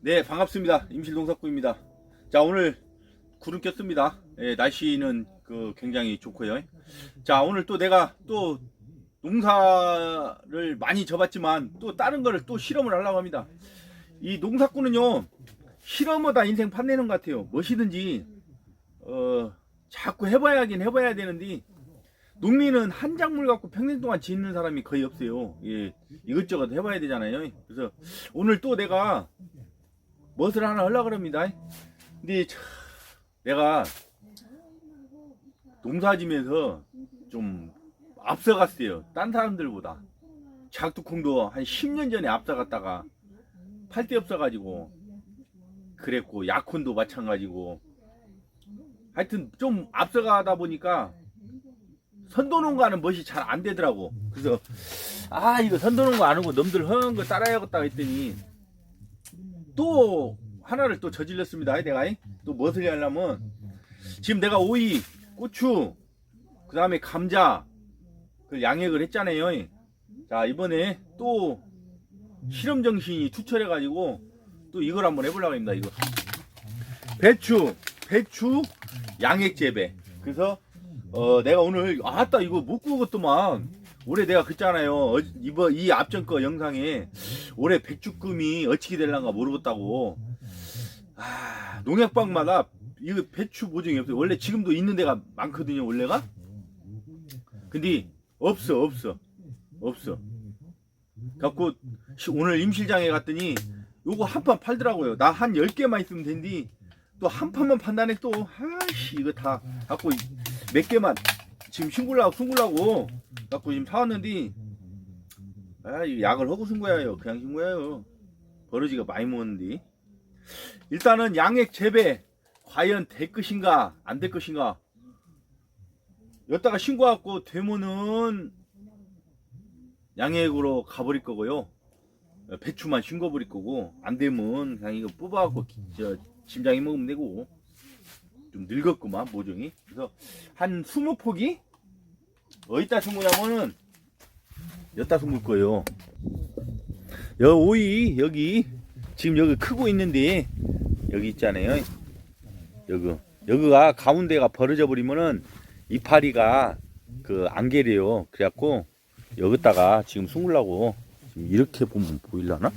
네, 반갑습니다. 임실동석구입니다. 자, 오늘 구름 꼈습니다. 예, 날씨는 그 굉장히 좋고요. 자, 오늘 또 내가 또 농사를 많이 접었지만 또 다른 거를 또 실험을 하려고 합니다. 이 농사꾼은요, 실험하다 인생 판내는 것 같아요. 무엇이든지, 어, 자꾸 해봐야 하긴 해봐야 되는데, 농민은 한 작물 갖고 평생 동안 짓는 사람이 거의 없어요. 예, 이것저것 해봐야 되잖아요. 그래서 오늘 또 내가 멋을 하나 하려고 합니다. 근데 참, 내가 농사지면서 좀 앞서갔어요. 딴 사람들보다. 작두콩도 한 10년 전에 앞서갔다가 팔 데 없어가지고 그랬고 약혼도 마찬가지고 하여튼 좀 앞서가다 보니까 선도농가는 멋이 잘 안 되더라고. 그래서 아 이거 선도농가 안 하고 놈들 허한 거 따라야겠다 했더니 또 하나를 또 저질렀습니다. 내가 또 무엇을 하려면 지금 내가 오이, 고추, 그 다음에 감자 그 양액을 했잖아요. 자 이번에 또 실험 정신이 투철해가지고 또 이걸 한번 해보려고 합니다. 이거 배추, 배추 양액 재배. 그래서 어 내가 오늘 아따 이거 못 구웠더만 올해 내가 그랬잖아요. 어, 이번 이 앞전 거 영상에 올해 백주금이 어떻게 될란가 모르겠다고. 아 농약방마다 이거 배추 보증이 없어요. 원래 지금도 있는 데가 많거든요. 원래가. 근데 없어 없어 없어. 갖고 시- 오늘 임실장에 갔더니 요거 한 판 팔더라고요. 나 한 10개만 있으면 된디 또 한 판만 판다네 또 아씨 이거 다 갖고 몇 개만 지금 신굴라고 숨굴라고 갖고 지금 사왔는데 아 약을 하고 쓴 거야요. 그냥 쓴 거야요. 버러지가 많이 먹었는데 일단은 양액 재배 과연 될 것인가 안 될 것인가 여기다가 신고하고 되면은 양액으로 가버릴 거고요. 배추만 신고버릴 거고 안 되면 그냥 이거 뽑아갖고 저 짐장이 먹으면 되고 좀 늙었구만 모종이. 그래서 한 20포기? 어디다 숨으냐면은 여기다 숨을 거예요. 여 오이 여기 지금 여기 크고 있는데 여기 있잖아요. 여기 여기가 가운데가 벌어져 버리면은 이파리가 그 안개래요. 그래갖고 여기다가 지금 숨으려고 지금 이렇게 보면 보일라나?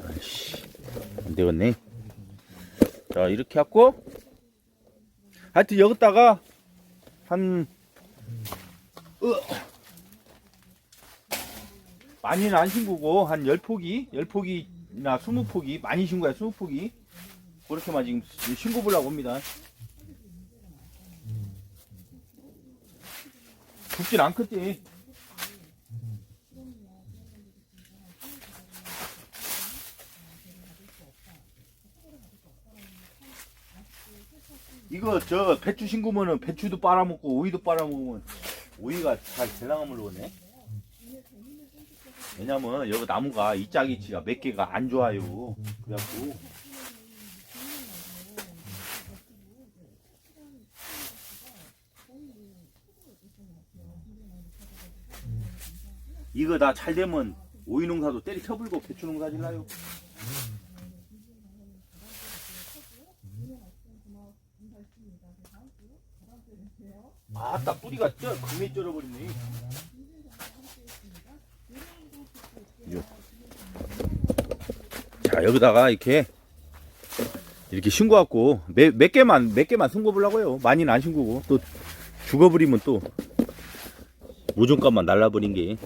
아이씨 안 되겠네 자 이렇게 하고 하여튼 여기다가 한 으, 많이는 안 신고고 한 10포기 10포기나 20포기 많이 신고야 20포기. 그렇게만 지금 신고 보려고 합니다. 죽진 않겠지 이거 저 배추 신고면은 배추도 빨아먹고 오이도 빨아먹으면 오이가 잘 될랑을 모르겠네. 왜냐면 여기 나무가 이 짜기치가 몇 개가 안 좋아요. 그래갖고 이거 다 잘 되면 오이 농사도 때리 쳐불고 배추 농사 질라요. 아따 뿌리가 쪄 금에 쩔어버리네. 자 여기다가 이렇게 이렇게 신고 갖고 몇, 몇 개만 몇 개만 신고 보려고요. 많이는 안 신고고 또 죽어버리면 또 모종값만 날라버린 게.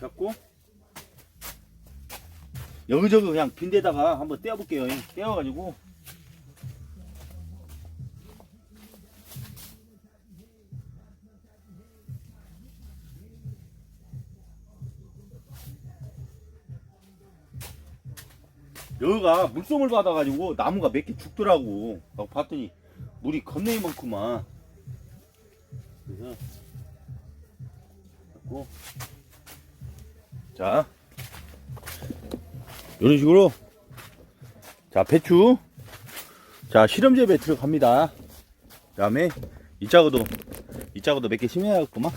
갖고 여기저기 그냥 빈대다가 한번 떼어볼게요. 떼어가지고 여기가 물솜을 받아가지고 나무가 몇 개 죽더라고. 막 봤더니 물이 겁내기 많구만. 그래서 갖고 자 이런 식으로 자 배추 자 실험재배 들어갑니다. 그다음에 이 짜고도 이 짜고도 몇 개 심어야겠구만.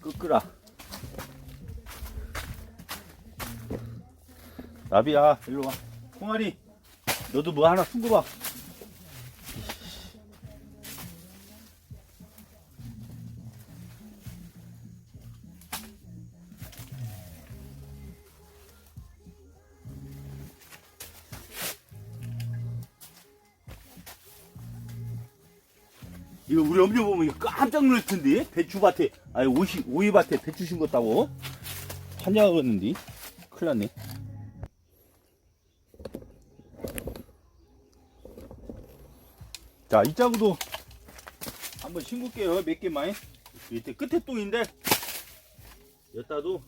끄끄라. 나비야, 일로 와. 홍아리, 너도 뭐 하나 숨고 봐. 깜짝 놀랄 텐데. 배추밭에. 아니 오이 오이밭에 배추 심었다고. 환장하겠는데. 큰일 났네. 자 이 자구도 한번 심을게요. 몇 개만. 이때 끝에 똥인데. 여따도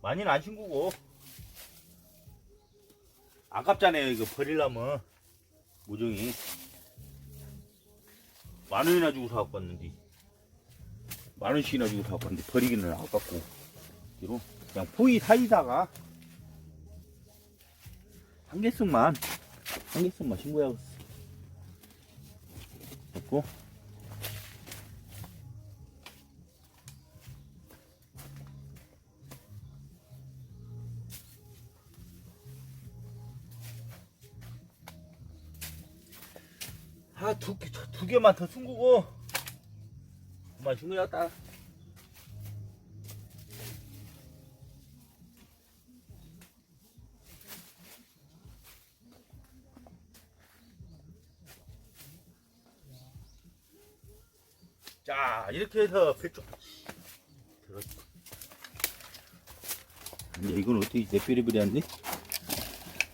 많이는 안 심고. 아깝잖아요 이거 버리려면. 모종이 만 원이나 주고 사갖고 왔는데. 만 원씩이나 주고 사갖고 왔는데 버리기는 아깝고. 뒤로 그냥 포이 사이다가 한 개씩만 한 개씩만 신고해야겠어. 됐고 아두 개, 두 개만 더 숨기고. 그만 숨겨놨다. 자 이렇게 해서 배쪽 들었어 이제 이건 어떻게 내 삐리삐리한데?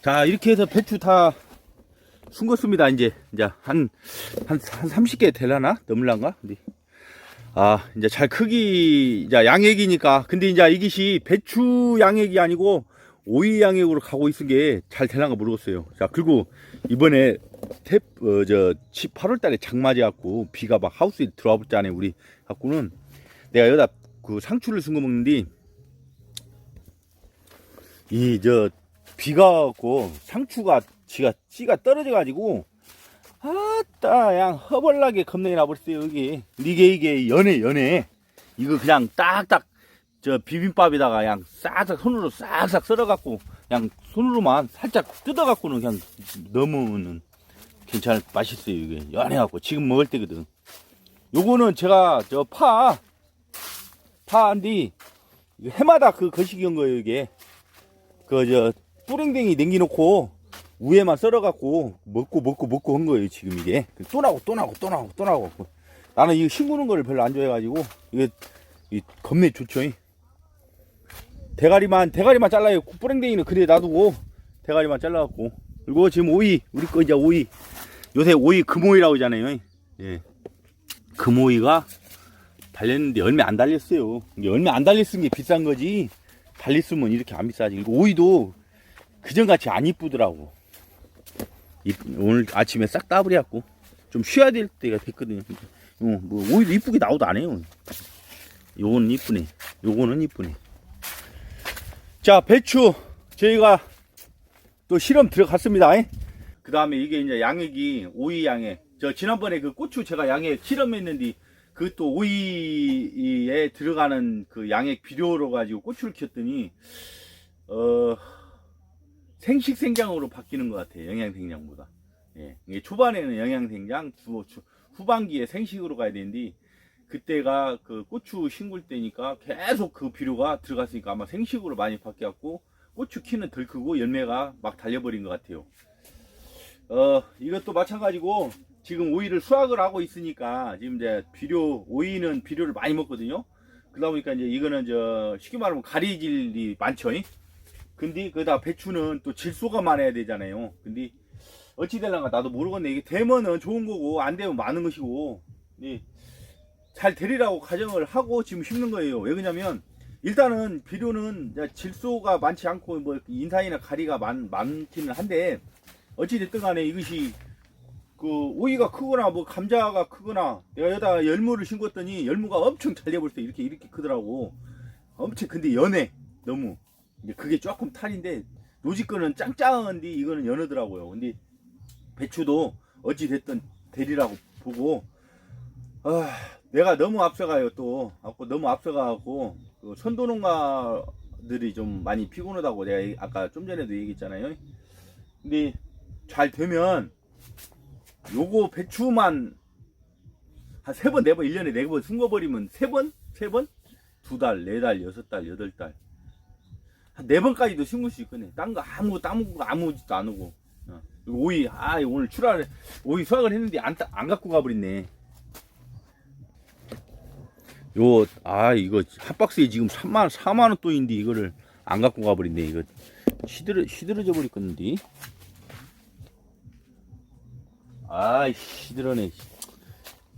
자 이렇게 해서 배추 다 숨겼습니다. 이제 이제 한한 한 30개 되려나? 넘을란가? 근데 아 이제 잘 크기 이제 양액이니까. 근데 이제 이것이 배추 양액이 아니고 오이 양액으로 가고 있은 게 잘 되려나 모르겠어요. 자 그리고 이번에 태, 어, 저 8월 달에 장마지 갖고 비가 막 하우스에 들어와 버렸잖아요 우리 갖고는. 내가 여기다 그 상추를 숨겨 먹는데 이 저 비가 갖고 상추가 지가 씨가 떨어져 가지고 아따 양 허벌나게 겁내게 나버렸어요 여기. 이게 이게 연해 연해 이거 그냥 딱딱 저 비빔밥에다가 그냥 싹싹 손으로 싹싹 썰어 갖고 그냥 손으로만 살짝 뜯어 갖고는 그냥 넣으면은 괜찮을 맛있어요 이게. 연해 갖고 지금 먹을 때거든. 요거는 제가 저 파 파인데 해마다 그 거시기 한 거예요 이게. 그 저 뿌랭댕이 냉기놓고 위에만 썰어갖고 먹고 먹고 먹고 한 거예요 지금 이게. 또 나고 또 나고 또 나고 또 나고. 나는 이거 싱구는 거를 별로 안 좋아해가지고 이게 이 겁내 좋죠 이. 대가리만 대가리만 잘라요. 뿌랭댕이는 그래 놔두고 대가리만 잘라갖고. 그리고 지금 오이 우리 거 이제 오이. 요새 오이 금오이라고 하잖아요 예. 금오이가 달렸는데 열매 안 달렸어요. 열매 안 달렸은 게 비싼 거지. 달렸으면 이렇게 안 비싸지. 오이도 그전같이 안 이쁘더라고. 이- 오늘 아침에 싹 따버려갖고 좀 쉬어야 될 때가 됐거든요. 어, 뭐 오히려 이쁘게 나오도 안 해요. 요거는 이쁘네. 요거는 이쁘네. 자 배추 저희가 또 실험 들어갔습니다. 그 다음에 이게 이제 양액이 오이 양액. 저 지난번에 그 고추 제가 양액 실험했는데 그 또 오이에 들어가는 그 양액 비료로 가지고 고추를 키웠더니 어 생식 생장으로 바뀌는 것 같아요. 영양 생장보다. 예. 초반에는 영양생장, 주, 주- 후반기에 생식으로 가야 되는데 그때가 그 고추 심을 때니까 계속 그 비료가 들어갔으니까 아마 생식으로 많이 바뀌었고 고추 키는 덜 크고 열매가 막 달려버린 것 같아요. 어 이것도 마찬가지고 지금 오이를 수확을 하고 있으니까 지금 이제 비료 오이는 비료를 많이 먹거든요. 그러다 보니까 이제 이거는 저 쉽게 말하면 가리질이 많죠. 잉? 근데 그다 배추는 또 질소가 많아야 되잖아요. 근데 어찌 될란가 나도 모르겠네. 이게 되면은 좋은 거고 안 되면 많은 것이고. 네. 잘 되리라고 가정을 하고 지금 심는 거예요. 왜 그러냐면 일단은 비료는 질소가 많지 않고 뭐 인산이나 가리가 많, 많기는 한데 어찌 됐든 간에 이것이 그 오이가 크거나 뭐 감자가 크거나 내가 여기다 열무를 심었더니 열무가 엄청 잘 돼버렸어 이렇게 이렇게 크더라고 엄청 근데 연해 너무 이제 그게 조금 탈인데 노지 거는 짱짱한데 이거는 연하더라고요 근데 배추도 어찌 됐든 되리라고 보고 아 내가 너무 앞서가요 또 너무 앞서가고 그 선도농가들이 좀 많이 피곤하다고 내가 아까 좀 전에도 얘기했잖아요 근데 잘 되면 요거 배추만 한 세 번, 네 번, 1년에 네 번 숨겨버리면 세 번? 세 번? 두 달, 네 달, 여섯 달, 여덟 달. 한네 번까지도 심을 수 있거든. 딴 거 아무것도 아무것도 아무것도 안 오고. 어. 오이, 아, 오늘 출하를, 오이 수확을 했는데 안, 따- 안 갖고 가버렸네. 요, 아, 이거 한 박스에 지금 3만, 4만 원 돈인데 이거를 안 갖고 가버렸네. 이거 시들어, 시들어져 버릴 건데. 아이 시들어네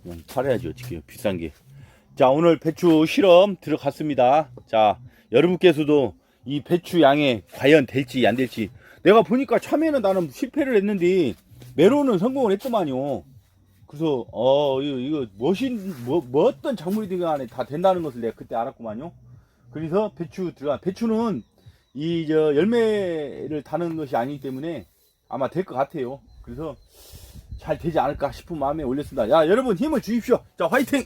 그냥 팔아야지 어떻게 비싼 게 자 오늘 배추 실험 들어갔습니다 자 여러분께서도 이 배추 양에 과연 될지 안 될지 내가 보니까 처음에는 나는 실패를 했는데 메론은 성공을 했더만요 그래서 어 이거 이거 멋인 뭐, 뭐 어떤 작물이든 간에 다 된다는 것을 내가 그때 알았구만요 그래서 배추 들어가 배추는 이 저 열매를 다는 것이 아니기 때문에 아마 될 것 같아요 그래서 잘 되지 않을까 싶은 마음에 올렸습니다. 야, 여러분 힘을 주십시오. 자, 화이팅!